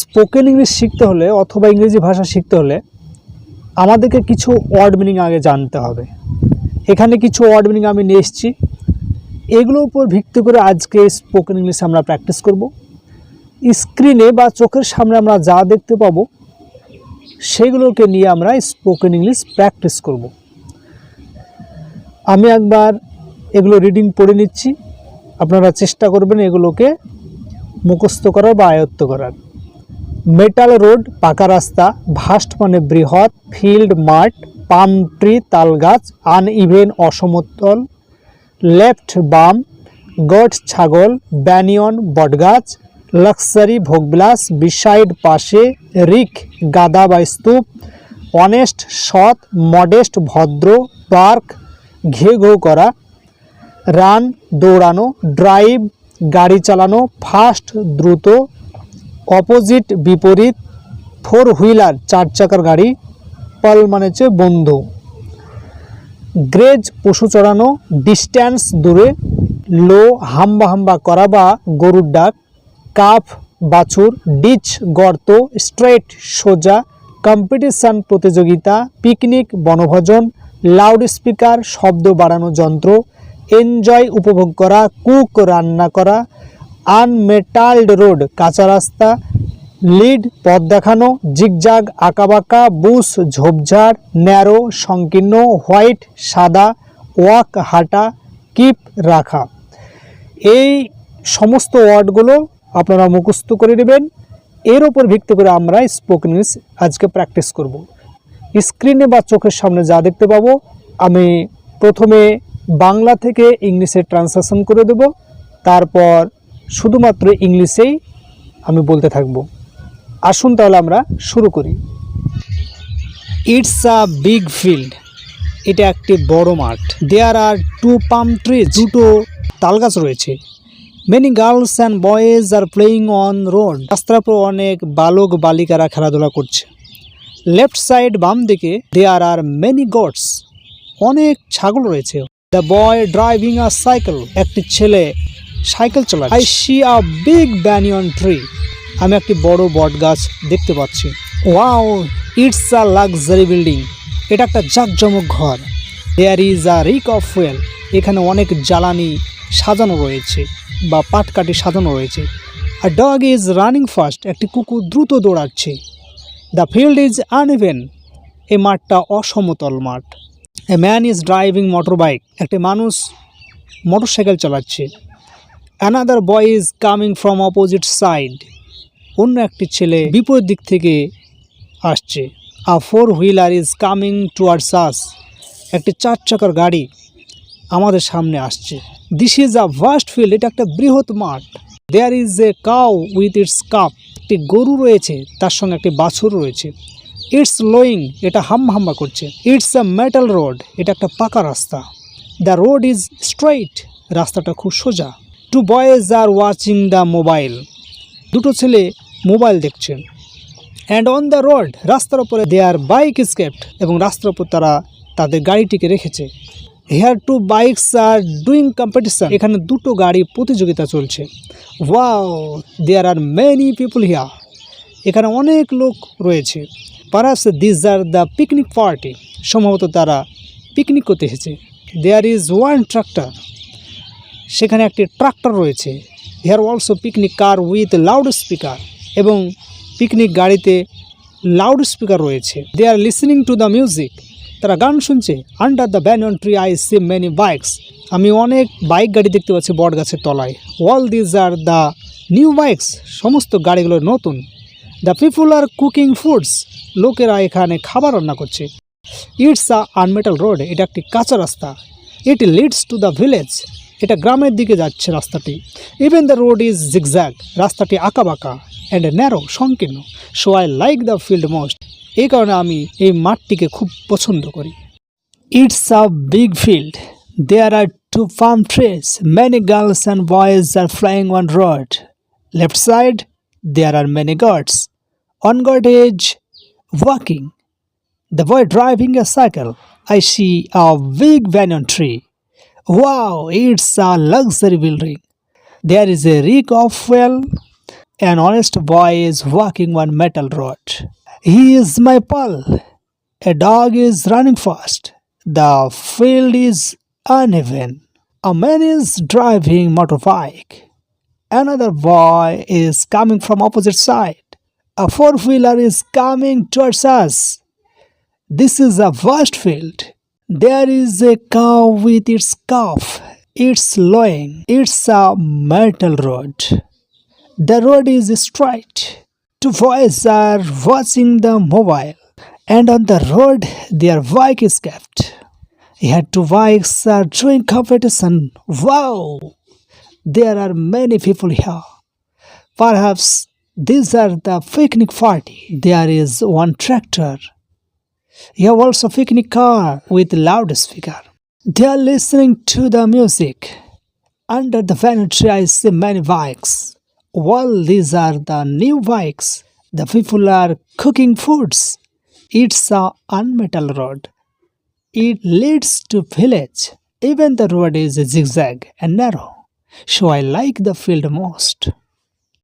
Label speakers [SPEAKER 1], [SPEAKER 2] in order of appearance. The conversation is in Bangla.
[SPEAKER 1] স্পোকেন ইংলিশ শিখতে হলে অথবা ইংরেজি ভাষা শিখতে হলে আমাদেরকে কিছু ওয়ার্ড মিনিং আগে জানতে হবে। এখানে কিছু ওয়ার্ড মিনিং আমি নিয়ে এসেছি। এগুলোর উপর ভিত্তি করে আজকে স্পোকেন ইংলিশ আমরা প্র্যাকটিস করব। স্ক্রিনে বা চোখের সামনে আমরা যা দেখতে পাবো, সেগুলোকে নিয়ে আমরা স্পোকেন ইংলিশ প্র্যাকটিস করব। আমি একবার এগুলো রিডিং পড়ে নিচ্ছি। আপনারা চেষ্টা করবেন এগুলোকে মুখস্থ করার বা আয়ত্ত করার। মেটাল রোড, পাকা রাস্তা, ভাস্ট মানে বৃহৎ, ফিল্ড মাঠ পাম ট্রি, তালগাছ, আনইভেন অসমতল, লেফট বাম গট ছাগল, ব্যানিয়ন বটগাছ, লাক্সারি ভোগবিলাস বিসাইড পাশে, রিক গাদা বা স্তূপ, অনেস্ট সৎ, মডেস্ট ভদ্র, পার্ক, ঘে ঘো করা, রান দৌড়ানো, ড্রাইভ, গাড়ি চালানো, ফাস্ট, দ্রুত অপোজিট বিপরীত ফোর হুইলার চার চাকার গাড়ি, পাল মানে হচ্ছে বন্ধু। গ্রেজ পশু চড়ানো, ডিস্ট্যান্স দূরে, লো হাম্বা হাম্বা করা বা গরুর ডাক, কাফ, বাছুর, ডিচ, গর্ত, স্ট্রেট, সোজা, কম্পিটিশান প্রতিযোগিতা, পিকনিক, বনভোজন, লাউড স্পিকার, শব্দ বাড়ানো যন্ত্র, এনজয় উপভোগ করা, কুক রান্না করা আনমেটালড রোড, কাঁচা রাস্তা, লিড, পথ দেখানো, জিগজাগ, আঁকাবাঁকা, বুশ, ঝোপঝাড়, ন্যারো, সংকীর্ণ, হোয়াইট, সাদা, ওয়াক, হাঁটা, কিপ, রাখা। এই সমস্ত ওয়ার্ডগুলো আপনারা মুখস্থ করে নেবেন। এর ওপর ভিত্তি করে আমরা স্পোকেন ইংলিশ আজকে প্র্যাকটিস করব। স্ক্রিনে বা চোখের সামনে যা দেখতে পাবো, আমি প্রথমে বাংলা থেকে ইংলিশে ট্রান্সলেশন করে দেব, তারপর শুধুমাত্র ইংলিশেই আমি বলতে থাকব। আসুন তাহলে আমরা শুরু করি। ইটস আ বিগ ফিল্ড এটা একটি বড় মাঠ। দেয়ার আর টু পাম ট্রি দুটো তালগাছ রয়েছে। Many girls and boys are playing on road রাস্তার উপর অনেক বালক বালিকারা খেলাধুলা করছে। লেফট সাইড বাম দিকে দেয়ার আর মেনি গডস অনেক ছাগল রয়েছে। The boy driving a cycle একটি ছেলে সাইকেল চালায় I see a big banyan tree আমি একটি বড় বট গাছ দেখতে পাচ্ছি। Wow it's a luxury building এটা একটা জাঁকজমক ঘর। There is a rick of fuel এখানে অনেক জ্বালানি সাজানো রয়েছে বা পাটকাঠি সাজানো রয়েছে। আর ডগ ইজ রানিং ফাস্ট একটি কুকুর দ্রুত দৌড়াচ্ছে। দ্য ফিল্ড ইজ আনইভেন এ মাঠটা অসমতল মাঠ। A man is driving motor bike একটি মানুষ মোটরসাইকেল চালাচ্ছে। Another boy is coming from opposite side অন্য একটি ছেলে বিপরীত দিক থেকে আসছে। A four wheeler is coming towards us একটি চার চাকার গাড়ি আমাদের সামনে আসছে। This is a vast field এটা একটা বৃহৎ মাঠ। There is a cow with its calf একটি গরু রয়েছে, তার সঙ্গে একটি বাছুর রয়েছে। ইটস লোয়িং এটা হাম হাম্বা করছে। ইটস আ মেটাল রোড এটা একটা পাকা রাস্তা। দ্য রোড ইজ স্ট্রেইট রাস্তাটা খুব সোজা। Two boys are watching the mobile. দুটো ছেলে মোবাইল দেখছে। অ্যান্ড অন দ্য রোড রাস্তার উপরে দেয়ার বাইক স্কেপ্ট এবং রাস্তার উপর তারা তাদের গাড়িটিকে রেখেছে। Here two bikes are doing competition এখানে দুটো গাড়ি প্রতিযোগিতা চলছে। Wow there are many people here এখানে অনেক লোক রয়েছে। Perhaps this are the picnic party সম্ভবত তারা পিকনিক করতে এসেছে। দেয়ার ইজ ওয়ান ট্রাক্টর সেখানে একটি ট্রাক্টর রয়েছে। Here also picnic car with loud speaker এবং পিকনিক গাড়িতে লাউড স্পিকার রয়েছে। They are listening to the music তারা গান শুনছে। Under the banyan tree I see many bikes আমি অনেক বাইক গাড়ি দেখতে পাচ্ছি বট গাছের তলায়। All these are the new bikes সমস্ত গাড়িগুলো নতুন। The people are cooking foods লোকেরা এখানে খাবার রান্না করছে। ইটস আ আনমেটাল রোড এটা একটি কাঁচা রাস্তা। It leads to the village এটা গ্রামের দিকে যাচ্ছে রাস্তাটি। Even the road is zigzag রাস্তাটি আঁকা বাঁকা অ্যান্ড ন্যারো সংকীর্ণ। So I like the field most এই কারণে আমি এই মাঠটিকে খুব পছন্দ করি। It's a big field there are two farm trees many girls and boys are flying on road left side there are many guards on guard edge walking The boy driving a cycle. I see a big banyan tree. Wow, it's a luxury building. There is a reek of fuel. An honest boy is walking on metal road. He is my pal. A dog is running fast. The field is uneven. A man is driving motorbike. Another boy is coming from opposite side. A four-wheeler is coming towards us. This is a vast field. There is a cow with its calf. It's lowing. It's a metal road. The road is straight. Two boys are watching the mobile. And on the road, their bike is kept. Here two bikes are doing competition. Wow! There are many people here. Perhaps these are the picnic party. There is one tractor. Here also picnic car with loudspeaker. They are listening to the music. Under the vanity I see many bikes. Well, these are the new bikes. The people are cooking foods. It's a unmetal road. It leads to village. Even the road is zigzag and narrow. So I like the field most.